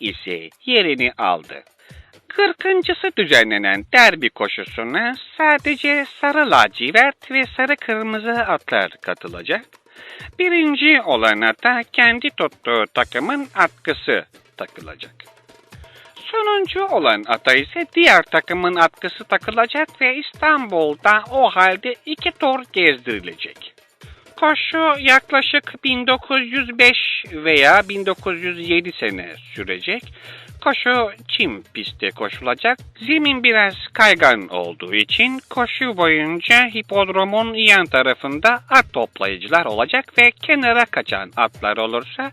ise yerini aldı. Kırkıncısı düzenlenen derbi koşusuna sadece sarı lacivert ve sarı kırmızı atlar katılacak. Birinci olan ata kendi tuttuğu takımın atkısı takılacak. Sonuncu olan ata ise diğer takımın atkısı takılacak ve İstanbul'da o halde iki tur gezdirilecek. Koşu yaklaşık 1905 veya 1907 sene sürecek. Koşu çim pistte koşulacak. Zemin biraz kaygan olduğu için koşu boyunca hipodromun yan tarafında at toplayıcılar olacak ve kenara kaçan atlar olursa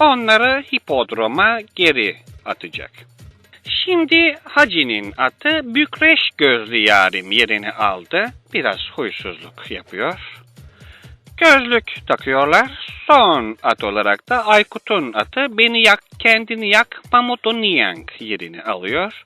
onları hipodroma geri atacak. Şimdi Hacı'nin atı Bükreş gözlü yarim yerini aldı. Biraz huysuzluk yapıyor. Gözlük takıyorlar. Son at olarak da Aykut'un atı Beni Yak Kendini Yak Mamut'un Niyang yerini alıyor.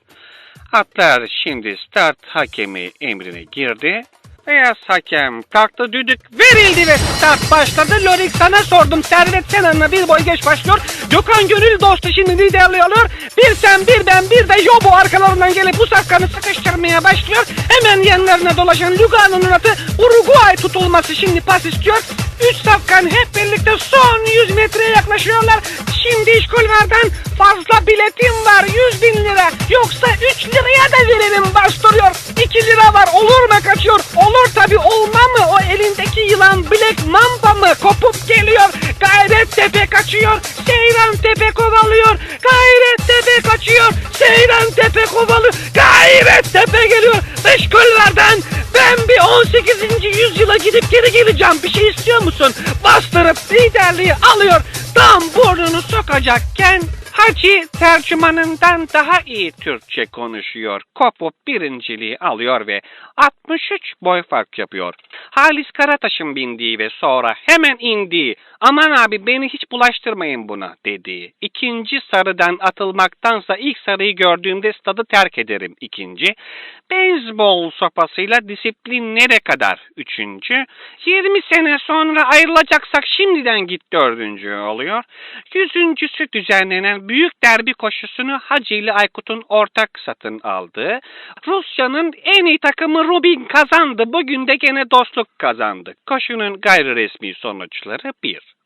Atlar şimdi start hakemi emrine girdi. Beyaz hakem kalktı düdük verildi ve start başladı. Lorik sana sordum. Servet Senan'la bir boy geç başlıyor. Gökhan Gönül dostu şimdi liderliği alıyor. Bir sen bir ben bir de Yobo arkalarından gelip bu safkanı sıkıştırmaya başlıyor. Hemen yanlarına dolaşan Lugano'nun atı Uruguay tutulması şimdi pas istiyor. Üç safkan hep birlikte son 100 metreye yaklaşıyorlar. Şimdi işkolverden fazla biletim var 100 bin lira. Yoksa 3 liraya da verelim bastırıyor. 2 lira var olur mu kaçıyor? Tabi olma mı? O elindeki yılan Black Mamba mı? Kopup geliyor. Gayret Tepe kaçıyor. Seyran Tepe kovalıyor. Gayret Tepe kaçıyor. Seyran Tepe kovalıyor. Gayret Tepe geliyor. Dış kollardan ben bir 18. yüzyıla gidip geri geleceğim. Bir şey istiyor musun? Bastırıp liderliği alıyor. Tam burnunu sokacakken Hacı tercümanından daha iyi Türkçe konuşuyor. Kopup birinciliği alıyor ve 63 boy fark yapıyor. Halis Karataş'ın bindiği ve sonra hemen indiği aman abi beni hiç bulaştırmayın buna dediği. İkinci sarıdan atılmaktansa ilk sarıyı gördüğümde stadı terk ederim ikinci. Beyzbol sopasıyla disiplin nere kadar üçüncü. 20 sene sonra ayrılacaksak şimdiden git dördüncü oluyor. Yüzüncüsü düzenlenen büyük derbi koşusunu Hacı ile Aykut'un ortak satın aldığı. Rusya'nın en iyi takımı Rubin kazandı. Bugün de gene dostluk kazandı. Koşunun gayri resmi sonuçları 1.